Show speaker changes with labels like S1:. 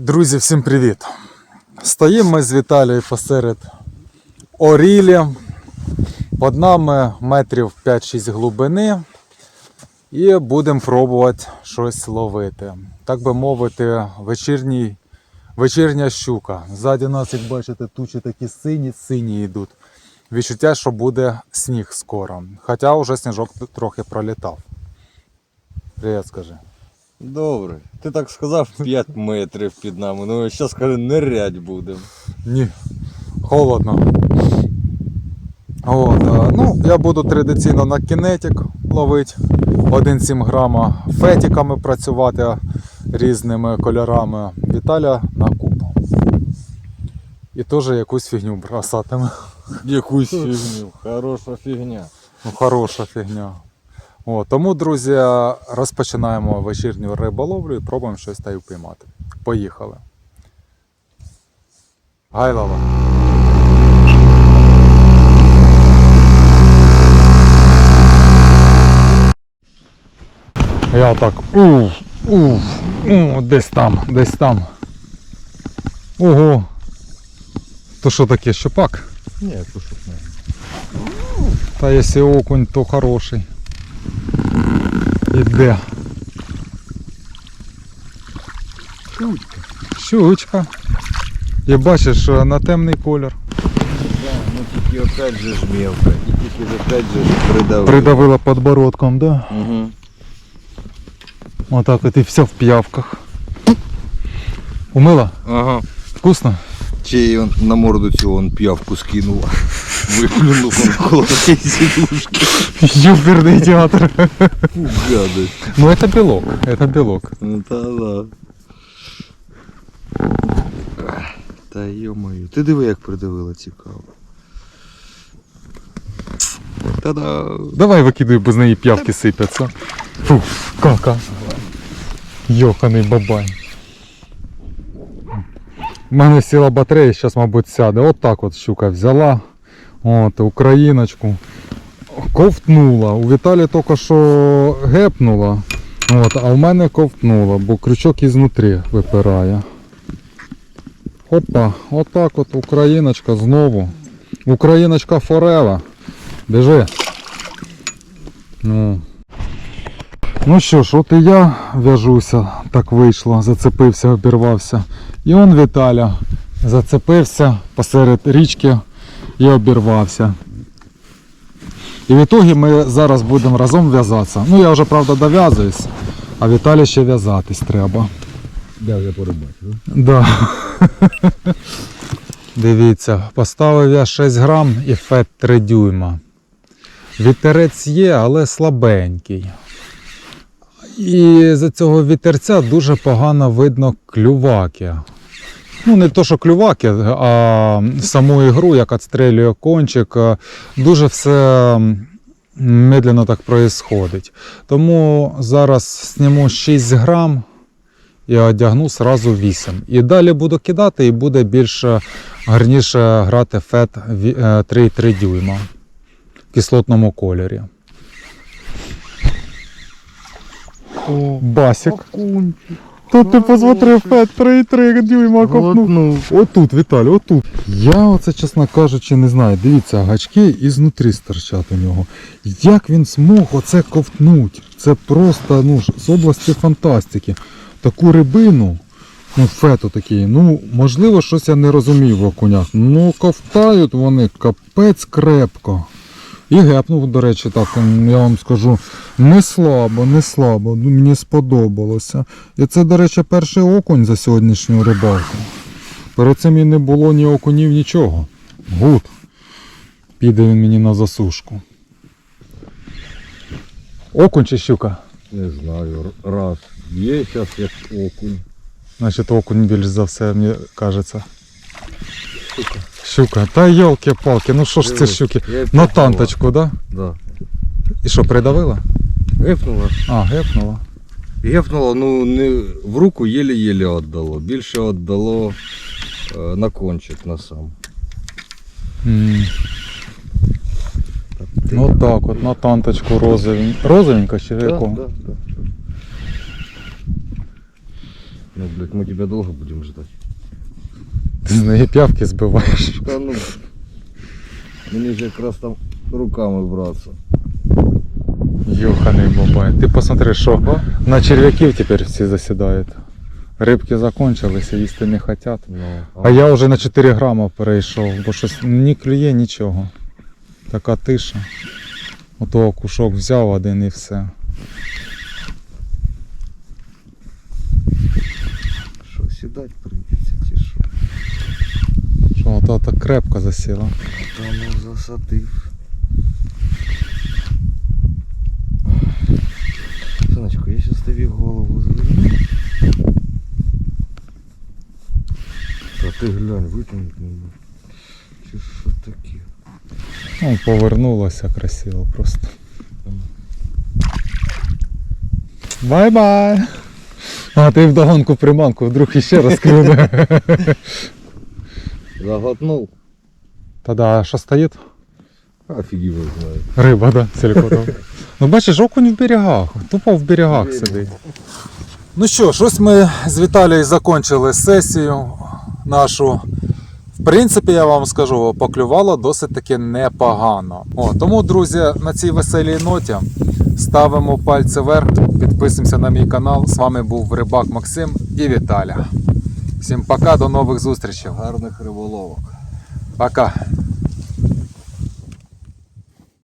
S1: Друзі, всім привіт! Стоїмо ми з Віталією посеред Орілі. Під нами метрів 5-6 глибини. І будемо пробувати щось ловити. Так би мовити, вечірній, вечірня щука. Ззаді нас, як бачите, тучі такі сині, сині йдуть. Відчуття, що буде сніг скоро. Хоча вже сніжок трохи пролітав. Привіт, скажи.
S2: Добре. Ти так сказав 5 метрів під нами. Ну зараз скажи, нирять будемо.
S1: Ні, холодно. От, е, ну, я буду традиційно на кінетик ловити 1,7 грама фетиками працювати різними кольорами. Віталя на куб. І теж якусь фігню бросатиме.
S2: Якусь фігню. Хороша фігня.
S1: Ну, хороша фігня. О, тому, друзі, розпочинаємо вечірню риболовлю і пробуємо щось та й впіймати. Поїхали. Гайлова. Я так. Уф, уф, у, десь там, десь там. Ого. То що таке, щупак?
S2: Ні, пошук не.
S1: Та якщо окунь, то хороший. Іде.
S2: Щучка.
S1: Щучка. І бачиш на темний колір.
S2: Да, ну тільки опять же ж мелко. І тільки опять же ж.
S1: Придавила подбородком, да?
S2: Угу.
S1: Отак от і все в п'явках. Умила?
S2: Ага.
S1: Вкусно?
S2: Чи он на морду цього он п'явку скинула. Виплюнув он коло цієї сідушки.
S1: Юберний театр.
S2: Гадость.
S1: Ну это белок, это белок.
S2: Ну та да. Та йо-моє. Ти диви, як придавила цікаво. Та-да!
S1: Давай викидуй, бо з неї п'явки сипляться. Фу, кака. Йоханий бабай. У мене сіла батарея, зараз, мабуть, сяде. От так от щука взяла. От, україночку. Ковтнула. У Віталі тільки що гепнула. От, а в мене ковтнула, бо крючок ізнутрі випирає. Опа, отак от україночка знову. Україночка форева. Біжи. Ну. ну що ж, от і я в'яжуся, так вийшло, зацепився, обірвався. І он Віталя зацепився посеред річки і обірвався. І в ітогі ми зараз будемо разом в'язатися. Ну я вже правда дов'язуюсь, а Віталі ще в'язатись треба.
S2: Да, я порибачив.
S1: Да. Дивіться, поставив я 6 грам і фет 3 дюйма. Вітерець є, але слабенький. І за цього вітерця дуже погано видно клюваки. Ну, не то, що клюваки, а саму ігру, як відстрелює кончик, е, дуже все медленно так происходить. Тому зараз зніму 6 грам і одягну сразу 8. І далі буду кидати і буде більш гарніше грати фет ві- е, 3,3 дюйма в кислотному кольорі.
S2: О,
S1: Басик. Тут ти посмотри, фет 3,3 дюйма копнув. Отут, Віталій, отут. Я оце, чесно кажучи, не знаю. Дивіться, гачки ізнутрі стирчать у нього. Як він змог оце ковтнуть? Це просто ну, з області фантастики. Таку рибину, ну, фету такий, ну, можливо, щось я не розумію в окунях. Ну, ковтають вони капець крепко. І гепнув, до речі, так, я вам скажу, не слабо, не слабо, ну, мені сподобалося. І це, до речі, перший окунь за сьогоднішню рибалку. Перед цим і не було ні окунів, нічого. Гуд. Піде він мені на засушку. Окунь чи щука?
S2: Не знаю, раз. Є зараз як окунь.
S1: Значить, окунь більш за все, мені кажеться. Щука. Та йолки-палки, ну що ж це щуки? На танточку, да?
S2: Да.
S1: І що, придавила?
S2: Гепнула.
S1: А, гепнула.
S2: Гепнуло, ну не в руку єле-єле віддало. Більше віддало е, на кончик на сам.
S1: М, Ну так от, на танточку розовень. Розовенька чи
S2: Да,
S1: якого?
S2: да, да. Ну, блядь, мы тебя долго будем ждать.
S1: Ти з неї п'явки збиваєш.
S2: Та ну. Мені ж якраз там руками братися.
S1: Йоханий бабай. Ти посмотри, що на черв'яків тепер всі засідають. Рибки закончилися, їсти не хочуть.
S2: Ну,
S1: А я вже на 4 грама перейшов, бо щось ні клює нічого. Така тиша. Ото кушок взяв один і все.
S2: Що, сідать прийдеться чи що?
S1: Що ото так крепко засіла.
S2: Та ну засадив. Ти глянь, не можу. Чи що таке?
S1: Ну, повернулося красиво просто. Бай-бай! А ти вдогонку приманку, вдруг іще раз клюне.
S2: Заглотнув?
S1: Та да, а що стоїть?
S2: А фіг його знає.
S1: Риба, да, сількотова. Ну бачиш, окунь в берегах, тупо в берегах сидить. Ну що ж, ось ми з Віталією закінчили сесію нашу. В принципі, я вам скажу, поклювало досить таки непогано. О, тому, друзі, на цій веселій ноті ставимо пальці вверх, підписуємося на мій канал. З вами був Рибак Максим і Віталя. Всім пока, до нових зустрічей.
S2: Гарних риболовок.
S1: Пока.